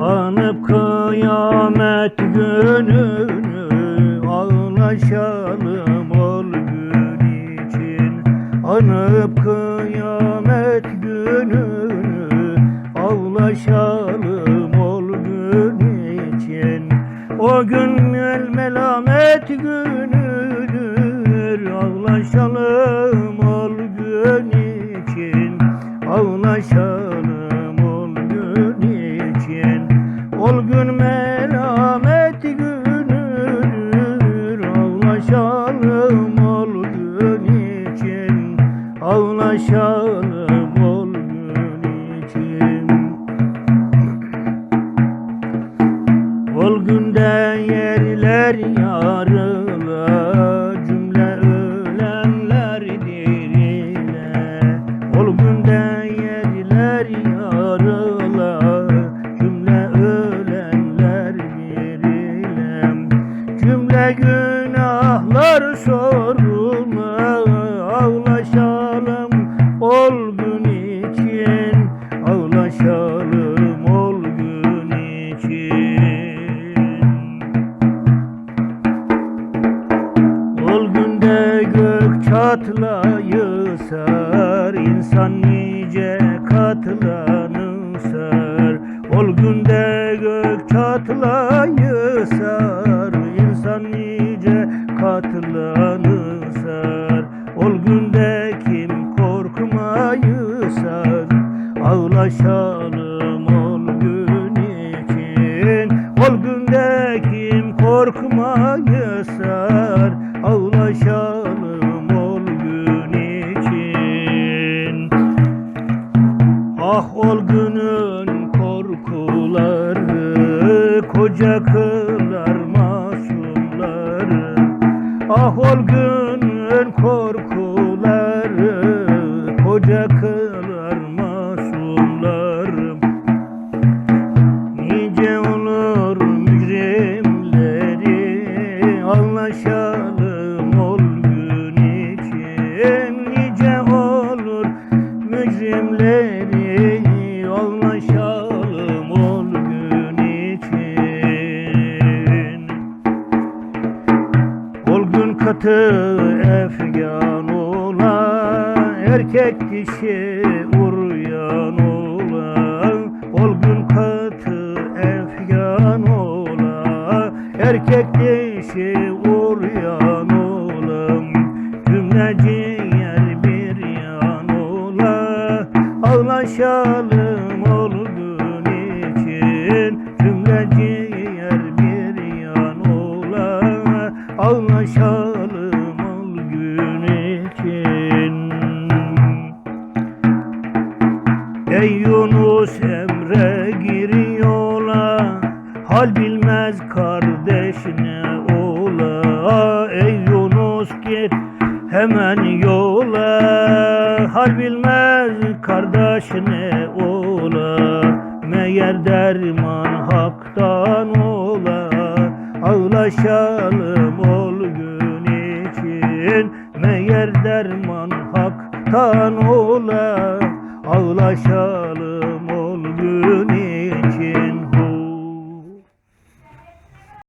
Anıp kıyamet gününü ağlaşalım ol gün için. Anıp kıyamet gününü ağlaşalım ol gün için. O gün el melamet günüdür ağlaşalım ol gün için. Ağlaşalım Ağlaşalım ol gün için. Ol günde yerler yarıla çatlayısar insan nice katlanısar Ol günde gök çatlayısar insan nice katlanısar Ol günde kim korkmayısar Ağlaşalım ol gün için. Ol günde kim korkmayısar Ağlaşalım Ah ol günün korkuları Koca kılar masumları. Ah ol günün katı efgan ola Erkek dişi uryan ola Ol gün katı efgan ola Erkek dişi uryan ola Cümle ciğer bir yan ola Ağlaşalım ol gün için Cümle ciğer bir yan ola Ağlaşalım Yunus Emre gir yola Hal bilmez kardeş ne ola. Ey Yunus git hemen yola. Hal bilmez kardeş ne ola. Meğer derman haktan ola. Ağlaşalım ol gün için. Meğer derman haktan ola. Ağlaşalım